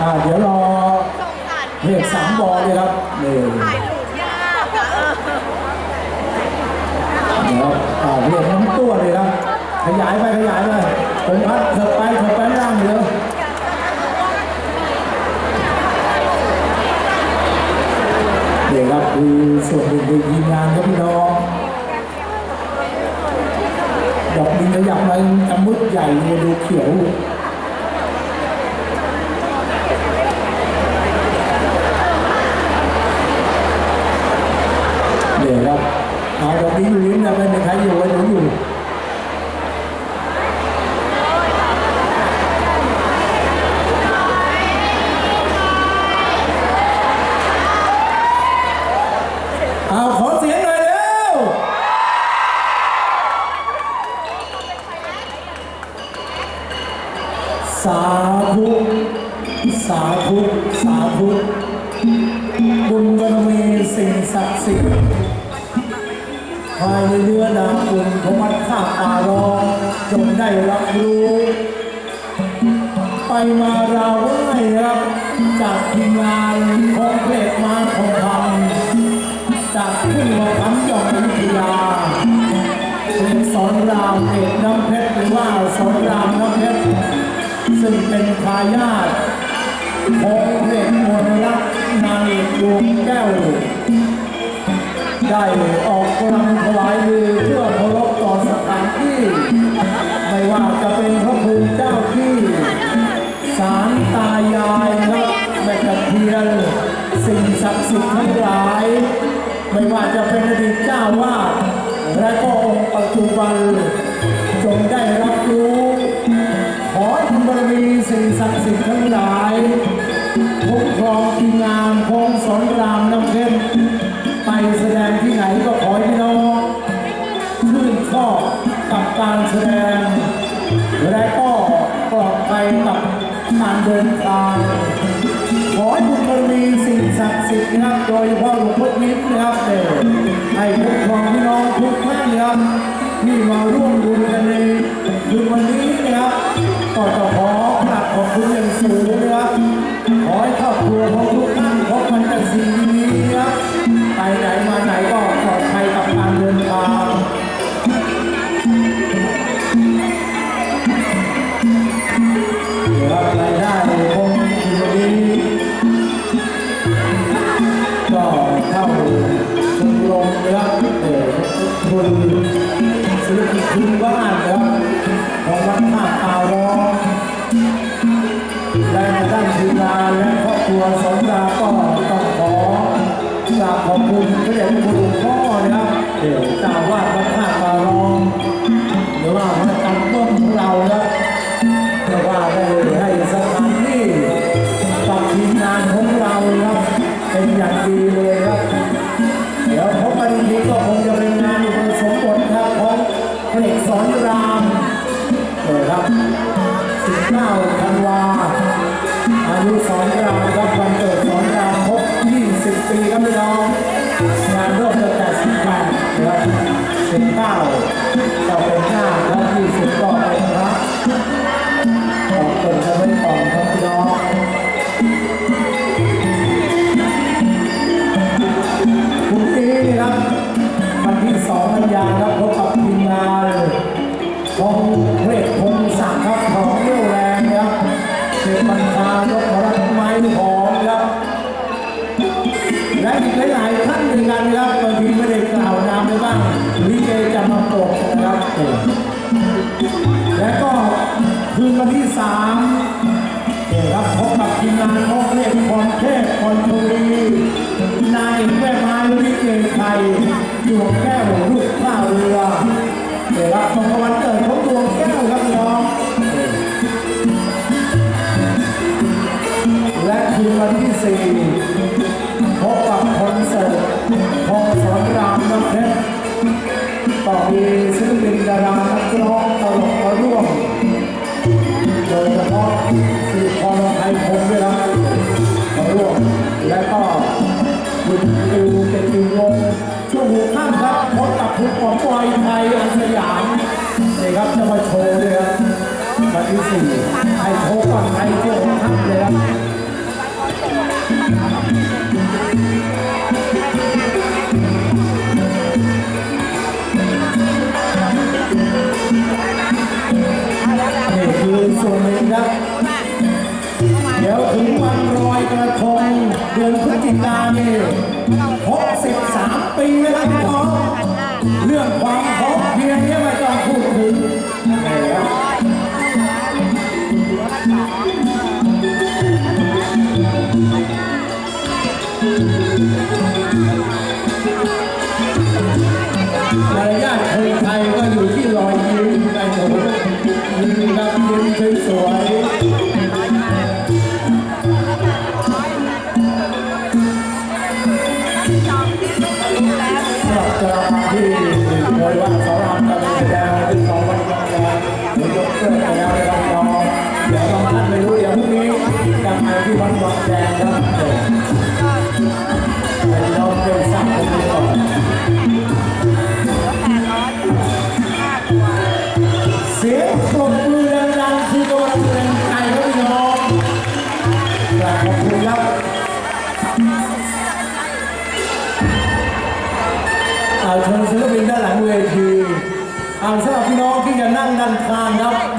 อ่าเดี๋ยวรอเหตุสามบอลเลยครับนี่ยากอะเออเดี๋ยวอ่าเรียกน้ำตัวเลยครับขยายไปขยายไปผมพัดเถิดไปเถิดไปล่างเดี๋ยวนี่ครับคือส่วนหนึ่งในทีมงานครับพี่น้องดอกดินขยับมาจมุดใหญ่เลยดูเขียว องจงได้รับรู้ ไปมาเราไหว้ครับ จากทีมงานของเพจมาของทำจากขึ้มาทำยอดวิทยาเป็นสอนรามเอกน้ำเพชรหรือว่าสอนรามน้ำเพชรซึ่งเป็นทายาทของเพชรมวลรักนางเอกดวงแก้ว ได้ออกกำลังถวายมือ ม่ตะเคียนสิ่งศักดิ์สิทธิ์ทั้งหลาย ไม่ว่าจะเป็นอดีตเจ้าวาดและก็องค์ปัจจุบันจ ขอให้บุญบารมีสิ่งศักดิ์สิทธิ์นะครับโดยเฉพาะหลวงพ่อนิดนะครับเด็ให้คุ้มครองพี่น้องทุกท่านนะครับที่มาร่วมบุญกันในคืนวันนี้นะครับก็จะขอกราบขอบคุณอย่างสูงนะครับ ครัวสมดาก็ต้องขอกราบขอบคุณพระเดชพระคุณหลวงพ่อนะครับเดี๋ยวเจ้าวาดวัดท่าตารองหรือว่าพระจันทร์ต้นของเรานะครับเพราะว่าได้ให้สถานที่กับทีมงานของเราครับเป็นอย่างดีเลยครับเดี๋ยวพบกันอีกทีก็คงจะเป็นงานอุปสมบทครับของพระเอกสอนรามเออครับ19ธันวา อายุสอนรามครับวันเกิดสอนรามครบ 20 ปีครับพี่น้องงานริ่มตั้งแต่18นะครับ19ก็เป็น5แล้ว20ก็เป็นพระ และก็คืนวันที่สามเนี่ยครับพบกับทีมงานของเทพพรเทพพรทุรีนายแม่ไม้ลิเกไทยดวงแก้วลูกข้าวเรือเนี่ยครับตรงวันเกิดของดวงแก้วครับน้องและคืนวันที่สี่ มาโชว์เลยครับวันที่สี่ให้โชว์ก่อนให้โชว์ทั้งเลยครับนี่คือส่วนหนึ่งครับเดี๋ยวคืน กระทงเดือนพฤศจิกายนนี่ครบ13 ปีแล้วพี่น้องเรื่องความพร้อเพียงเนี่ยไม่ต้องพูดถึงแหมมารยาทคนไทยก็อยู่ที่รอยยิ้มไอ้หนูยิ้มรับยิ้มสวย โดยว่าสารามตะเลแดงที่สองวันกลางวันยกเสื้อแล้วนะครับน้องเดี๋ยวบางท่าไม่รู้เดี๋ยวพรุ่งนี้จะมที่วัดวังแดงนะครับ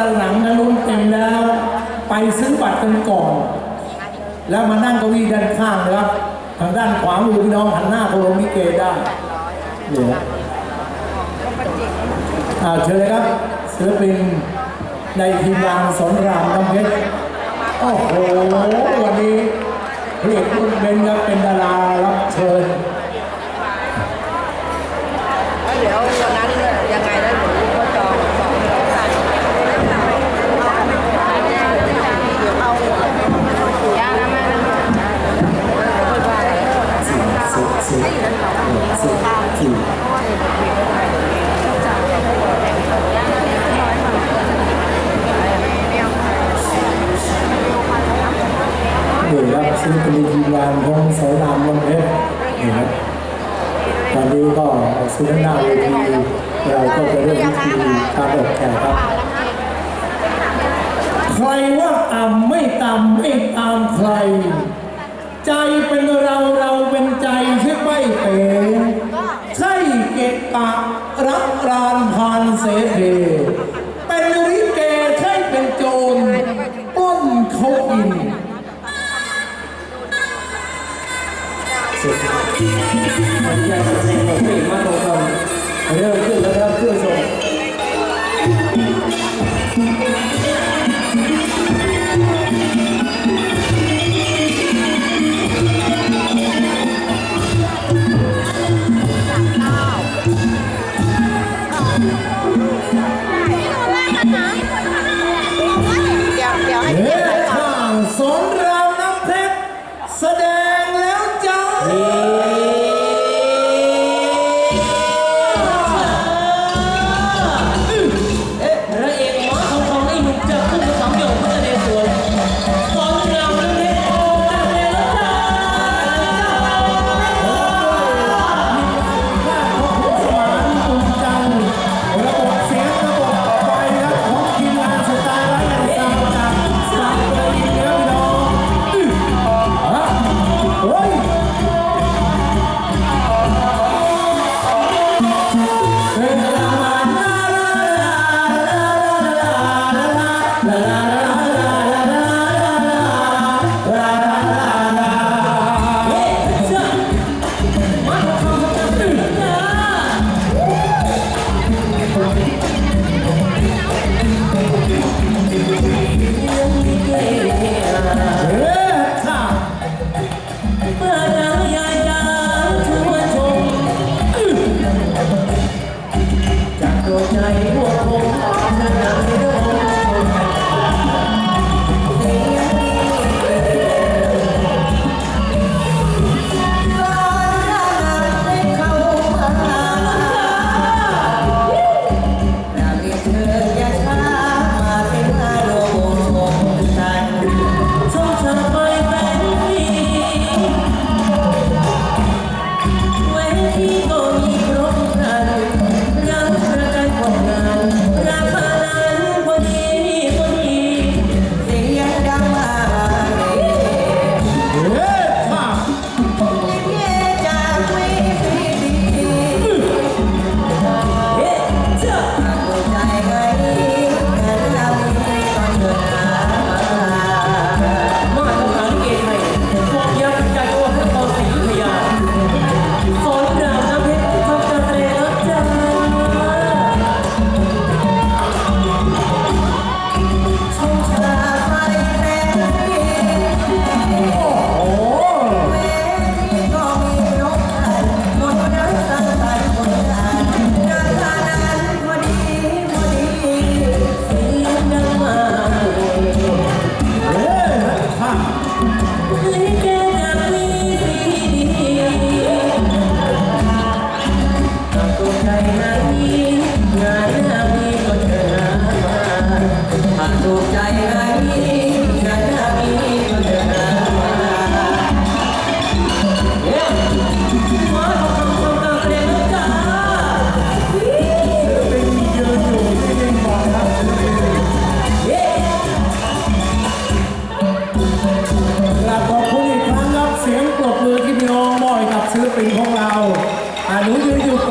ด้านหลังด้านนู้นเต็มแล้ว ไปซื้อบัตรกันก่อน แล้วมานั่งเก้าอี้ด้านข้างนะครับ ทางด้านขวามือพี่น้องหันหน้าโทรมิเกได้เดี๋ยอาเชิญเลยครับศิลปินในทีมงานสอนรามน้ำเพชรโอ้โหวันนี้พระเอกรุ่นเบนครับเป็นดารารับเชิญ นี่ครับซึ่งเป็นทีมงานของสายรามลำเพชรนี่ครับตอนนี้ก็ซื้อหน้าเวทีเราก็จะเริ่มพิธีการออกแขกครับใครว่าต่ำไม่ต่ำไม่ตามใคร ใจเป็นเราเราเป็นใจใช่ไม่ เป๋ใช่เกะกะรักราน